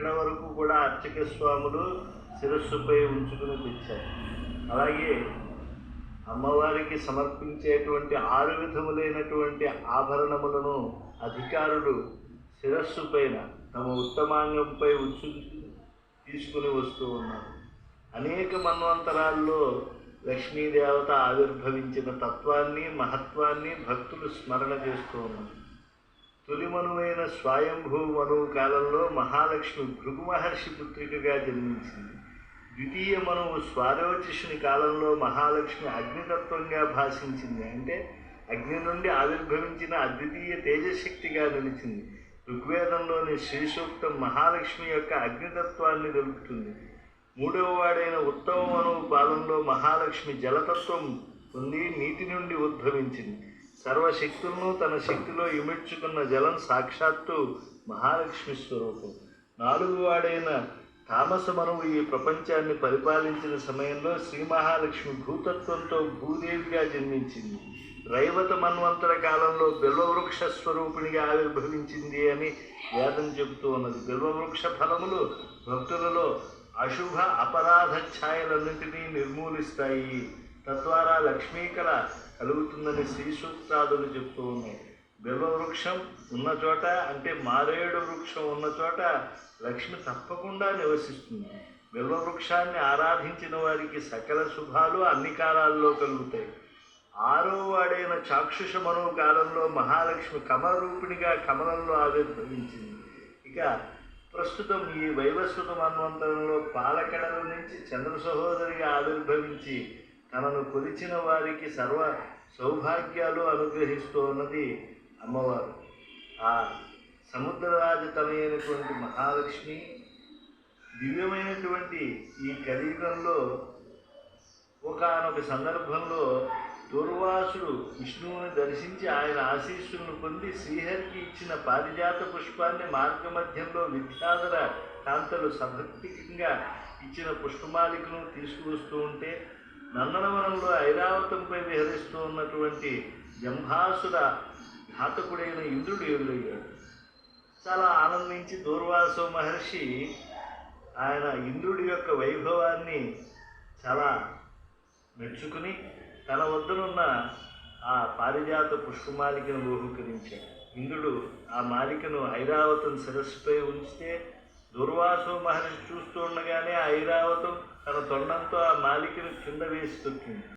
ఇక్కడ వరకు కూడా అర్చక స్వాములు శిరస్సుపై ఉంచుకుని తెచ్చారు. అలాగే అమ్మవారికి సమర్పించేటువంటి ఆరు విధములైనటువంటి ఆభరణములను అధికారులు శిరస్సు పైన తమ ఉత్తమాంగంపై ఉంచు తీసుకుని వస్తూ ఉన్నారు. అనేక మన్వంతరాల్లో లక్ష్మీదేవత ఆవిర్భవించిన తత్వాన్ని మహత్వాన్ని భక్తులు స్మరణ చేస్తూ ఉన్నారు. తొలిమనువైన స్వయంభూ మనువు కాలంలో మహాలక్ష్మి భృగు మహర్షి పుత్రికగా జన్మించింది. ద్వితీయ మనువు స్వారోచిషుని కాలంలో మహాలక్ష్మి అగ్నితత్వంగా భాషించింది. అంటే అగ్ని నుండి ఆవిర్భవించిన అద్వితీయ తేజశక్తిగా నిలిచింది. ఋగ్వేదంలోని శ్రీసూక్తం మహాలక్ష్మి యొక్క అగ్నితత్వాన్ని తెలుపుతుంది మూడవ వాడైన ఉత్తమ మనువు పాలనలో మహాలక్ష్మి జలతత్వం పొంది నీటి నుండి ఉద్భవించింది. సర్వశక్తులను తన శక్తిలో ఇమిడ్చుకున్న జలం సాక్షాత్తు మహాలక్ష్మి స్వరూపం. నాలుగు వాడైన తామస ఈ ప్రపంచాన్ని పరిపాలించిన సమయంలో శ్రీ మహాలక్ష్మి భూతత్వంతో భూదేవిగా జన్మించింది. రైవత మన్వంతర కాలంలో బిల్వవృక్ష స్వరూపిణిగా ఆవిర్భవించింది అని వేదం చెబుతూ ఉన్నది. బిల్వవృక్ష ఫలములు భక్తులలో అశుభ అపరాధ ఛాయలన్నింటినీ నిర్మూలిస్తాయి. తద్వారా లక్ష్మీకళ కలుగుతుందని శ్రీసూత్రాదులు చెప్తూ ఉన్నాయి. బిల్వవృక్షం ఉన్న చోట అంటే మారేడు వృక్షం ఉన్న చోట లక్ష్మి తప్పకుండా నివసిస్తుంది. బిల్వవృక్షాన్ని ఆరాధించిన వారికి సకల శుభాలు అన్ని కాలాల్లో కలుగుతాయి. ఆరో వాడైన చాక్షుష మనోకాలంలో కాలంలో మహాలక్ష్మి కమల రూపిణిగా కమలంలో ఆవిర్భవించింది. ఇక ప్రస్తుతం ఈ వైవస్వత మన్వంతరంలో పాలకడల నుంచి చంద్ర సహోదరిగా ఆవిర్భవించి తనను కొలిచిన వారికి సర్వ సౌభాగ్యాలు అనుగ్రహిస్తూ ఉన్నది అమ్మవారు. ఆ సముద్రరాజతనైనటువంటి మహాలక్ష్మి దివ్యమైనటువంటి ఈ కలియుగంలో ఒకనొక సందర్భంలో దూర్వాసుడు విష్ణువుని దర్శించి ఆయన ఆశీస్సులను పొంది శ్రీహరికి ఇచ్చిన పారిజాత పుష్పాన్ని మార్గమధ్యంలో విద్యాధర కాంతలు సభక్తికంగా ఇచ్చిన పుష్పమాలికను తీసుకువస్తూ ఉంటే నందనవనంలో ఐరావతంపై విహరిస్తూ ఉన్నటువంటి జంభాసుర ఘాతకుడైన ఇంద్రుడు ఎదురయ్యాడు చాలా ఆనందించి దూర్వాసో మహర్షి ఆయన ఇంద్రుడి యొక్క వైభవాన్ని చాలా మెచ్చుకుని తన వద్దనున్న ఆ పారిజాత పుష్పమాలికను బహుకరించాడు ఇంద్రుడు ఆ మాలికను ఐరావతం శిరస్సుపై ఉంచితే దుర్వాసు మహర్షి చూస్తూ ఉండగానే ఆ ఐరావతం తన తొండంతో ఆ మాలికను కింద వేసి తొక్కింది.